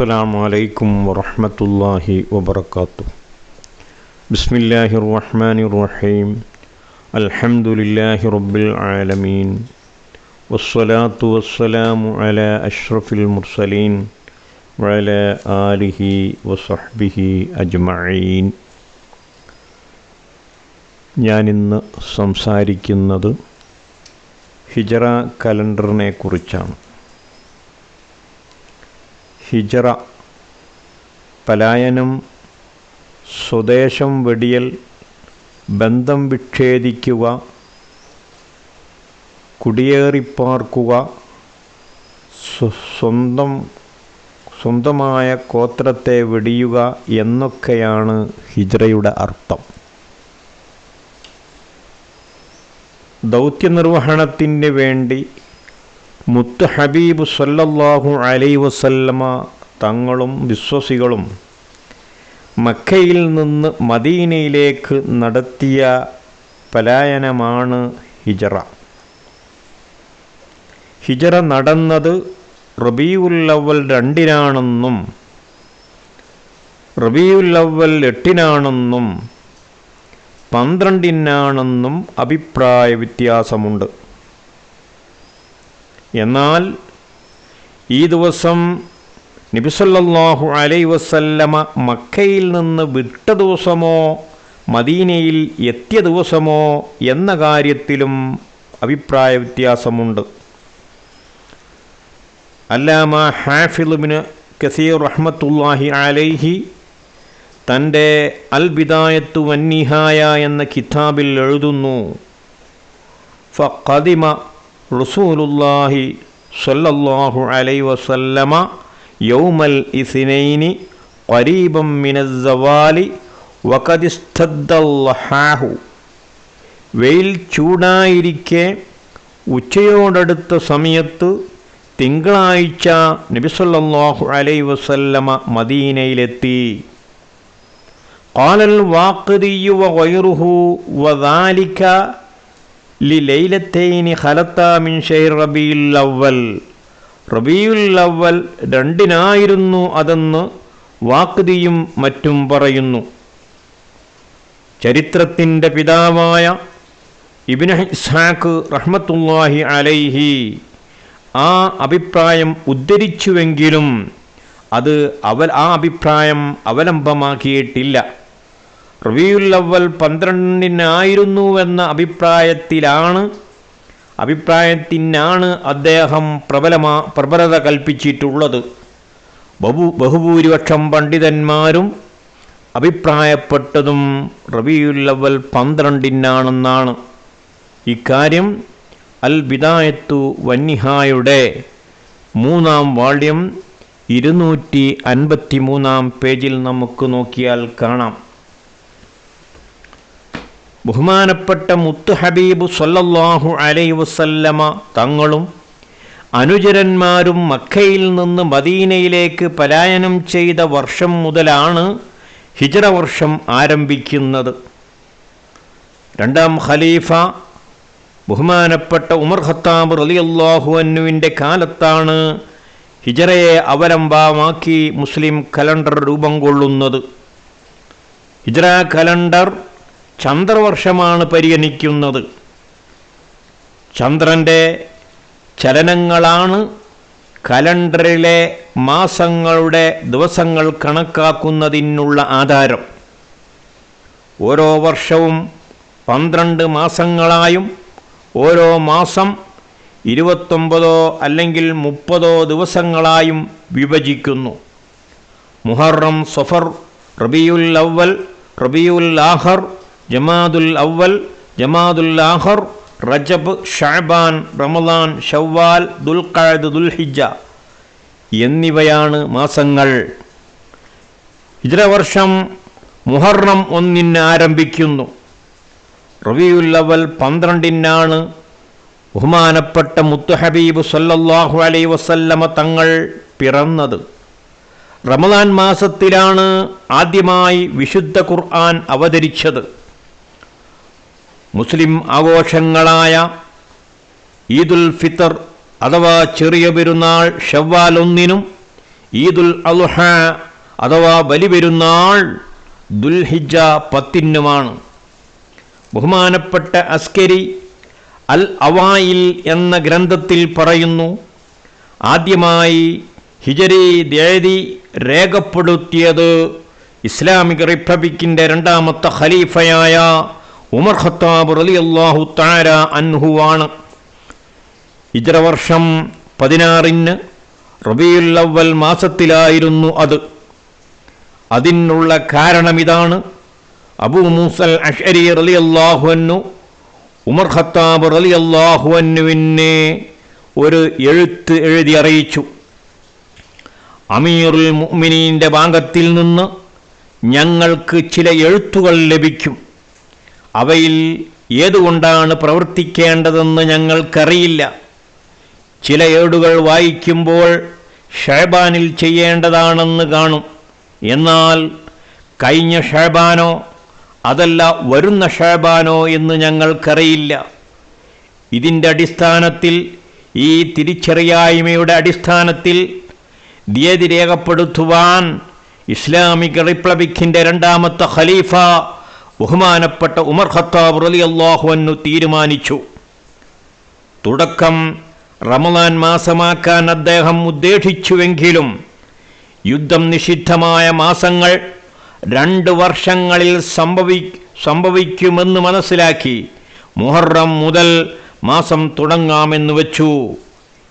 السلام عليكم ورحمة الله وبركاته. بسم الله الرحمن الرحيم. الحمد لله رب العالمين. والصلاة والسلام على أشرف المرسلين وعلى آله وصحبه أجمعين. ഞാനിന്ന് സംസാരിക്കുന്നത് ഹിജറ കലണ്ടറിനെ കുറിച്ചാണ്. ഹിജറ പലായനം സ്വദേശം വെടിയൽ ബന്ധം വിച്ഛേദിക്കുക കുടിയേറിപ്പാർക്കുക സ്വ- സ്വന്തം സ്വന്തമായ ഗോത്രത്തെ വെടിയുക എന്നൊക്കെയാണ് ഹിജ്റയുടെ അർത്ഥം. ദൗത്യനിർവഹണത്തിന് വേണ്ടി മുത്ത് ഹബീബ് സല്ലല്ലാഹു അലൈ വസല്ലമ തങ്ങളും വിശ്വസികളും മക്കയിൽ നിന്ന് മദീനയിലേക്ക് നടത്തിയ പലായനമാണ് ഹിജറ. ഹിജറ നടന്നത് റബീഉല്ലവൽ രണ്ടിനാണെന്നും റബീഉല്ലവൽ എട്ടിനാണെന്നും പന്ത്രണ്ടിനാണെന്നും അഭിപ്രായ വ്യത്യാസമുണ്ട്. എന്നാൽ ഈ ദിവസം നബിസല്ലാഹു അലൈ വസല്ലമ മക്കയിൽ നിന്ന് വിട്ട ദിവസമോ മദീനയിൽ എത്തിയ ദിവസമോ എന്ന കാര്യത്തിലും അഭിപ്രായ വ്യത്യാസമുണ്ട്. അല്ലാമ ഹാഫിലുബിന് കസീർ റഹ്മത്തുല്ലാഹി അലൈഹി തന്റെ അൽ ബിദായത്തു വന്നിഹായ എന്ന കിതാബിൽ എഴുതുന്നു. ഫഖദിമ റസൂലുല്ലാഹി സല്ലല്ലാഹു അലൈ വസല്ലമ യൗമൽ ഇസിനൈനി ഖരീബം മിനസ്സവാലി വഖദിസ്തദ്ദല്ലാഹു വെയിൽ ചൂടായിരിക്കെ ഉച്ചയോടടുത്ത സമയത്ത് തിങ്കളാഴ്ച നബിസല്ലാഹു അലൈഹി വസല്ലമ മദീനയിലെത്തി. قال الواقدي وغيره وذلك لليلتين خلتا من شهر ربيع الأول റബീയുൽ അവൽ രണ്ടിനായിരുന്നു അതെന്ന് വാക്തിയും മറ്റും പറയുന്നു ചരിത്രത്തിൻ്റെ പിതാവായ ഇബിന് ഇസ്ഹാഖ് റഹ്മത്തുല്ലാഹി അലൈഹി ആ അഭിപ്രായം ഉദ്ധരിച്ചുവെങ്കിലും അത് അവൽ ആ അഭിപ്രായം അവലംബമാക്കിയിട്ടില്ല റബിയുൽ അവൽ പന്ത്രണ്ടിനായിരുന്നുവെന്ന അഭിപ്രായത്തിലാണ് അഭിപ്രായത്തിനാണ് അദ്ദേഹം പ്രബലമാ പ്രബലത കൽപ്പിച്ചിട്ടുള്ളത്. ബഹു ബഹുഭൂരിപക്ഷം പണ്ഡിതന്മാരും അഭിപ്രായപ്പെട്ടതും റബിയുൽ അവൽ പന്ത്രണ്ടിനാണെന്നാണ്. ഇക്കാര്യം അൽ ബിദായത്തു വന്നിഹായുടെ മൂന്നാം വാള്യം ഇരുന്നൂറ്റി അൻപത്തി മൂന്നാം പേജിൽ നമുക്ക് നോക്കിയാൽ കാണാം. ബഹുമാനപ്പെട്ട മുത്തു ഹബീബ് സൊല്ലാഹു അലൈ വസല്ലമ തങ്ങളും അനുചരന്മാരും മക്കയിൽ നിന്ന് മദീനയിലേക്ക് പലായനം ചെയ്ത വർഷം മുതലാണ് ഹിജറ വർഷം ആരംഭിക്കുന്നത്. രണ്ടാം ഖലീഫ ബഹുമാനപ്പെട്ട ഉമർ ഖത്താബ് റളിയല്ലാഹു അന്നുവിന്റെ കാലത്താണ് ഹിജറയെ അവലംബമാക്കി മുസ്ലിം കലണ്ടർ രൂപം കൊള്ളുന്നത്. ഹിജറ കലണ്ടർ ചന്ദ്രവർഷമാണ് പരിഗണിക്കുന്നത്. ചന്ദ്രന്റെ ചലനങ്ങളാണ് കലണ്ടറിലെ മാസങ്ങളുടെ ദിവസങ്ങൾ കണക്കാക്കുന്നതിനുള്ള ആധാരം. ഓരോ വർഷവും പന്ത്രണ്ട് മാസങ്ങളായും ഓരോ മാസം ഇരുപത്തൊമ്പതോ അല്ലെങ്കിൽ മുപ്പതോ ദിവസങ്ങളായും വിഭജിക്കുന്നു. മുഹറം സഫർ റബിയുൽ അവൽ റബിയുൽ ആഹർ ജമാദുൽ അവൽ ജമാദുൽ ആഹർ റജബ് ഷാബാൻ റമദാൻ ഷവ്വാൽ ദുൽഖാദ് ദുൽഹിജ എന്നിവയാണ് മാസങ്ങൾ. ഹിജ്രവർഷം മുഹറം ഒന്നിന് ആരംഭിക്കുന്നു. റബിയുൽ അവൽ പന്ത്രണ്ടിനാണ് ബഹുമാനപ്പെട്ട മുത്തുഹബീബ് സല്ലാഹു അലൈ വസല്ലമ തങ്ങൾ പിറന്നത്. റമദാൻ മാസത്തിലാണ് ആദ്യമായി വിശുദ്ധ ഖുർആൻ അവതരിച്ചത്. മുസ്ലിം ആഘോഷങ്ങളായ ഈദുൽ ഫിത്തർ അഥവാ ചെറിയ പെരുന്നാൾ ഷവ്വാൽ ഒന്നിനും ഈദുൽ അൽഹ അഥവാ ബലിപെരുന്നാൾ ദുൽഹിജ പത്തിനുമാണ്. ബഹുമാനപ്പെട്ട അസ്കരി അൽ അവായിൽ എന്ന ഗ്രന്ഥത്തിൽ പറയുന്നു ആദ്യമായി ഹിജരി ദേദി രേഖപ്പെടുത്തിയത് ഇസ്ലാമിക റിപ്പബ്ലിക്കിന്റെ രണ്ടാമത്തെ ഖലീഫയായ ഉമർ ഖത്താബ് റലി അള്ളാഹു താര അൻഹുവാണ്. ഹിജറ വർഷം പതിനാറിന് റബിയുല്ലവൽ മാസത്തിലായിരുന്നു അത്. അതിനുള്ള കാരണമിതാണ് അബൂ മൂസൽ അഷരി റലി അള്ളാഹുവന്നു ഉമർ ഖത്താബ് റലി അള്ളാഹുവന്നുവിനെ ഒരു എഴുത്ത് എഴുതി അറിയിച്ചു. അമീറുൽ മുഅ്മിനീന്റെ ഭാഗത്തിൽ നിന്ന് ഞങ്ങൾക്ക് ചില എഴുത്തുകൾ ലഭിക്കും. അവയിൽ ഏതുകൊണ്ടാണ് പ്രവർത്തിക്കേണ്ടതെന്ന് ഞങ്ങൾക്കറിയില്ല. ചില ഏടുകൾ വായിക്കുമ്പോൾ ഷേബാനിൽ ചെയ്യേണ്ടതാണെന്ന് കാണും. എന്നാൽ കഴിഞ്ഞ ഷേബാനോ അതല്ല വരുന്ന ഷേബാനോ എന്ന് ഞങ്ങൾക്കറിയില്ല. ഇതിന്റെ അടിസ്ഥാനത്തിൽ ഈ തിരിച്ചറിയായ്മയുടെ അടിസ്ഥാനത്തിൽ തീയതി രേഖപ്പെടുത്തുവാൻ ഇസ്ലാമിക് റിപ്പബ്ലിക്കിന്റെ രണ്ടാമത്തെ ഖലീഫ ബഹുമാനപ്പെട്ട ഉമർ ഖത്താബ് റലി അള്ളാഹുവന്നു തീരുമാനിച്ചു. തുടക്കം റമദാൻ മാസമാക്കാൻ അദ്ദേഹം ഉദ്ദേശിച്ചുവെങ്കിലും യുദ്ധം നിഷിദ്ധമായ മാസങ്ങൾ രണ്ട് വർഷങ്ങളിൽ സംഭവി സംഭവിക്കുമെന്ന് മനസ്സിലാക്കി മുഹറം മുതൽ മാസം തുടങ്ങാമെന്ന് വെച്ചു.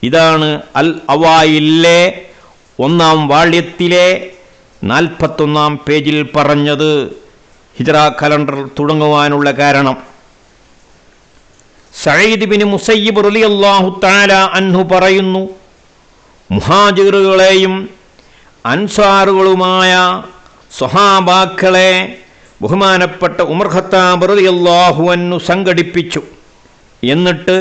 ഇതാണ് അൽ അവായിലെ ഒന്നാം വാള്യത്തിലെ നാൽപ്പത്തൊന്നാം പേജിൽ പറഞ്ഞത്. ഹിജറ കലണ്ടർ തുടങ്ങുവാനുള്ള കാരണം. സയ്യിദ് ബിൻ മുസയ്യിബ് റളിയല്ലാഹു തആല അൻഹു പറയുന്നു മുഹാജിറുകളെയും അൻസാറുകളുമായ സ്വഹാബാക്കളെ ബഹുമാനപ്പെട്ട ഉമർ ഖത്താബ് റളിയല്ലാഹു അൻഹു സംഘടിപ്പിച്ചു. എന്നിട്ട്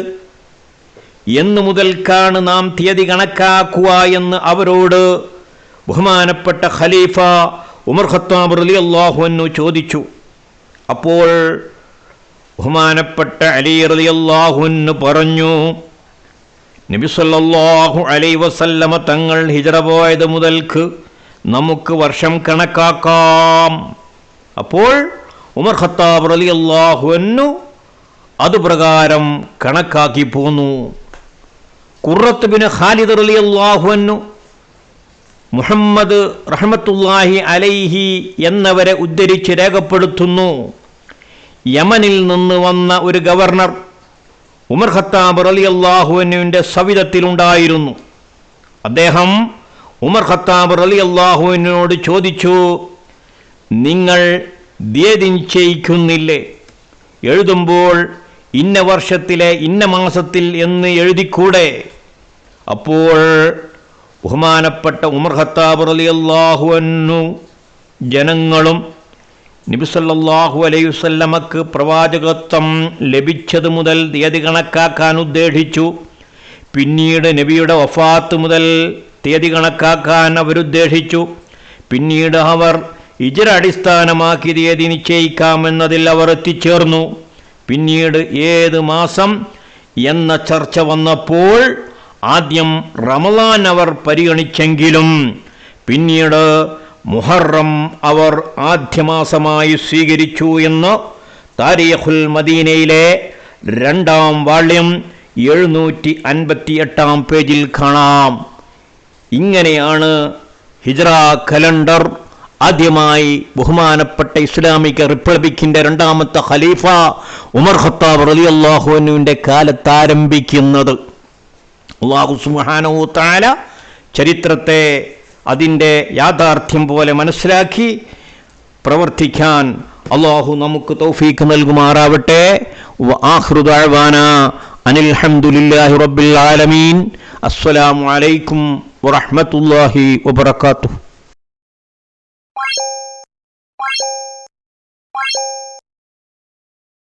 എന്നു മുതൽക്കാണ് നാം തീയതി കണക്കാക്കുക എന്ന് അവരോട് ബഹുമാനപ്പെട്ട ഖലീഫ ഉമർ ഖത്താബ് റളിയല്ലാഹു അൻഹു ചോദിച്ചു. അപ്പോൾ ബഹുമാനപ്പെട്ട അലി റലി റളിയല്ലാഹുന്ന് പറഞ്ഞു നബി സല്ലല്ലാഹു അലൈ വസല്ലമ തങ്ങൾ ഹിജറ പോയത് മുതൽക്ക് നമുക്ക് വർഷം കണക്കാക്കാം. അപ്പോൾ ഉമർ ഖത്താബ് റളിയല്ലാഹുന്നു അതുപ്രകാരം കണക്കാക്കി പോന്നു. കുറത്ത് ബിൻ ഖാലിദ് റളിയല്ലാഹുന്നു മുഹമ്മദ് റഹ്മത്തുല്ലാഹി അലൈഹി എന്നവരെ ഉദ്ധരിച്ച് രേഖപ്പെടുത്തുന്നു. യമനിൽ നിന്ന് വന്ന ഒരു ഗവർണർ ഉമർ ഖത്താബ് അലി അള്ളാഹുവിന്റെ സവിധത്തിലുണ്ടായിരുന്നു. അദ്ദേഹം ഉമർ ഖത്താബ് അലി അള്ളാഹുവിനോട് ചോദിച്ചു നിങ്ങൾ തീയതി എഴുതുമ്പോൾ ഇന്ന വർഷത്തിലെ ഇന്ന മാസത്തിൽ എന്ന് എഴുതിക്കൂടെ? അപ്പോൾ ബഹുമാനപ്പെട്ട ഉമർ ഖത്താബ് അള്ളാഹു അള്ളാഹുവന്നു ജനങ്ങളും നബിസല്ലാഹു അലൈവല്ലമക്ക് പ്രവാചകത്വം ലഭിച്ചത് മുതൽ തീയതി കണക്കാക്കാൻ ഉദ്ദേശിച്ചു. പിന്നീട് നബിയുടെ വഫാത്ത് മുതൽ തീയതി കണക്കാക്കാൻ അവരുദ്ദേശിച്ചു. പിന്നീട് അവർ ഇജറ അടിസ്ഥാനമാക്കി തീയതി നിശ്ചയിക്കാമെന്നതിൽ അവർ എത്തിച്ചേർന്നു. പിന്നീട് ഏത് മാസം എന്ന ചർച്ച വന്നപ്പോൾ ആദ്യം റമലാൻ അവർ പരിഗണിച്ചെങ്കിലും പിന്നീട് മുഹറം അവർ ആദ്യമാസമായി സ്വീകരിച്ചു എന്ന് താരിഖുൽ മദീനയിലെ രണ്ടാം വാള്യം എഴുന്നൂറ്റി അൻപത്തി എട്ടാം പേജിൽ കാണാം. ഇങ്ങനെയാണ് ഹിജ്റ കലണ്ടർ ആദ്യമായി ബഹുമാനപ്പെട്ട ഇസ്ലാമിക റിപ്പബ്ലിക്കിന്റെ രണ്ടാമത്തെ ഖലീഫ ഉമർ ഖത്താബ് റളിയല്ലാഹുവിന്റെ കാലത്ത് ആരംഭിക്കുന്നത്. അള്ളാഹു സുബ്ഹാനഹു തആല ചരിത്രത്തെ അതിന്റെ യാഥാർത്ഥ്യം പോലെ മനസ്സിലാക്കി പ്രവർത്തിക്കാൻ അള്ളാഹു നമുക്ക് തൗഫീക്ക് നൽകുമാറാവട്ടെ. ആഹൃദാഴ്വാന അനിൽ ഹംദുലില്ലാഹി റബ്ബിൽ ആലമീൻ. അസ്സലാമു അലൈക്കും വറഹ്മത്തുള്ളാഹി വബറകാതുഹു.